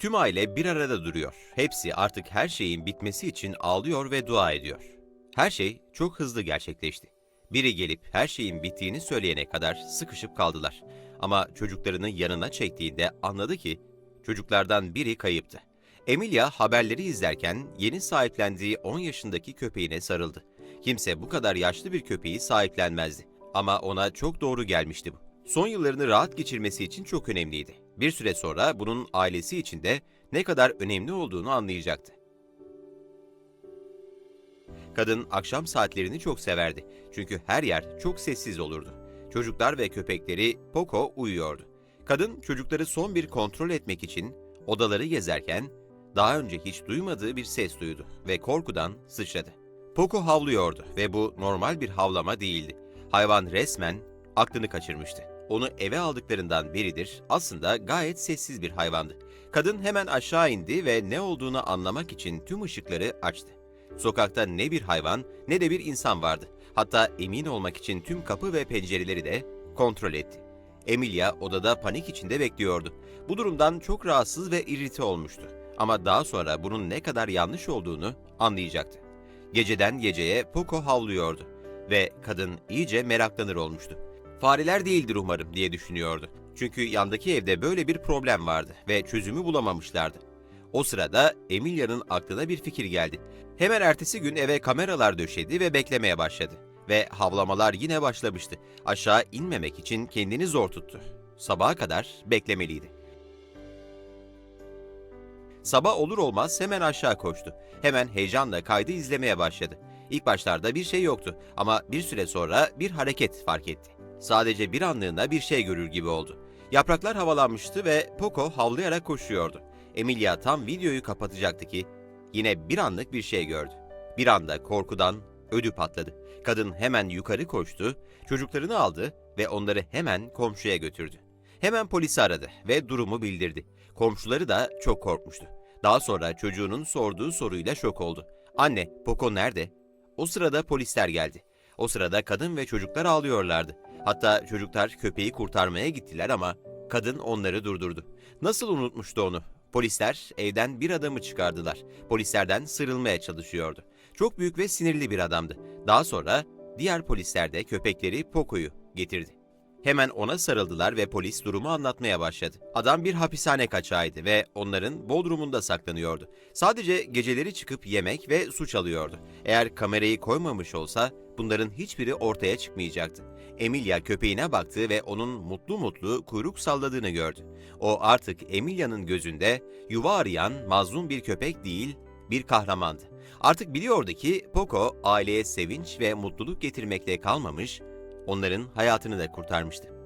Tüm aile bir arada duruyor. Hepsi artık her şeyin bitmesi için ağlıyor ve dua ediyor. Her şey çok hızlı gerçekleşti. Biri gelip her şeyin bittiğini söyleyene kadar sıkışıp kaldılar. Ama çocuklarını yanına çektiğinde anladı ki çocuklardan biri kayıptı. Emilia haberleri izlerken yeni sahiplendiği 10 yaşındaki köpeğine sarıldı. Kimse bu kadar yaşlı bir köpeği sahiplenmezdi. Ama ona çok doğru gelmişti bu. Son yıllarını rahat geçirmesi için çok önemliydi. Bir süre sonra bunun ailesi için de ne kadar önemli olduğunu anlayacaktı. Kadın akşam saatlerini çok severdi. Çünkü her yer çok sessiz olurdu. Çocuklar ve köpekleri Poco uyuyordu. Kadın çocukları son bir kontrol etmek için odaları gezerken daha önce hiç duymadığı bir ses duydu ve korkudan sıçradı. Poco havlıyordu ve bu normal bir havlama değildi. Hayvan resmen aklını kaçırmıştı. Onu eve aldıklarından beridir aslında gayet sessiz bir hayvandı. Kadın hemen aşağı indi ve ne olduğunu anlamak için tüm ışıkları açtı. Sokakta ne bir hayvan ne de bir insan vardı. Hatta emin olmak için tüm kapı ve pencereleri de kontrol etti. Emilia odada panik içinde bekliyordu. Bu durumdan çok rahatsız ve irrite olmuştu. Ama daha sonra bunun ne kadar yanlış olduğunu anlayacaktı. Geceden geceye Poco havlıyordu ve kadın iyice meraklanır olmuştu. Fareler değildir umarım diye düşünüyordu. Çünkü yandaki evde böyle bir problem vardı ve çözümü bulamamışlardı. O sırada Emilia'nın aklına bir fikir geldi. Hemen ertesi gün eve kameralar döşedi ve beklemeye başladı. Ve havlamalar yine başlamıştı. Aşağı inmemek için kendini zor tuttu. Sabaha kadar beklemeliydi. Sabah olur olmaz hemen aşağı koştu. Hemen heyecanla kaydı izlemeye başladı. İlk başlarda bir şey yoktu ama bir süre sonra bir hareket fark etti. Sadece bir anlığına bir şey görür gibi oldu. Yapraklar havalanmıştı ve Poco havlayarak koşuyordu. Emilia tam videoyu kapatacaktı ki yine bir anlık bir şey gördü. Bir anda korkudan ödü patladı. Kadın hemen yukarı koştu, çocuklarını aldı ve onları hemen komşuya götürdü. Hemen polisi aradı ve durumu bildirdi. Komşuları da çok korkmuştu. Daha sonra çocuğunun sorduğu soruyla şok oldu. Anne, Poco nerede? O sırada polisler geldi. O sırada kadın ve çocuklar ağlıyorlardı. Hatta çocuklar köpeği kurtarmaya gittiler ama kadın onları durdurdu. Nasıl unutmuştu onu? Polisler evden bir adamı çıkardılar. Polislerden sıyrılmaya çalışıyordu. Çok büyük ve sinirli bir adamdı. Daha sonra diğer polisler de köpekleri Poco'yu getirdi. Hemen ona sarıldılar ve polis durumu anlatmaya başladı. Adam bir hapishane kaçağıydı ve onların bodrumunda saklanıyordu. Sadece geceleri çıkıp yemek ve su çalıyordu. Eğer kamerayı koymamış olsa bunların hiçbiri ortaya çıkmayacaktı. Emilia köpeğine baktı ve onun mutlu mutlu kuyruk salladığını gördü. O artık Emilia'nın gözünde yuva arayan mazlum bir köpek değil, bir kahramandı. Artık biliyordu ki Poco aileye sevinç ve mutluluk getirmekle kalmamış, onların hayatını da kurtarmıştı.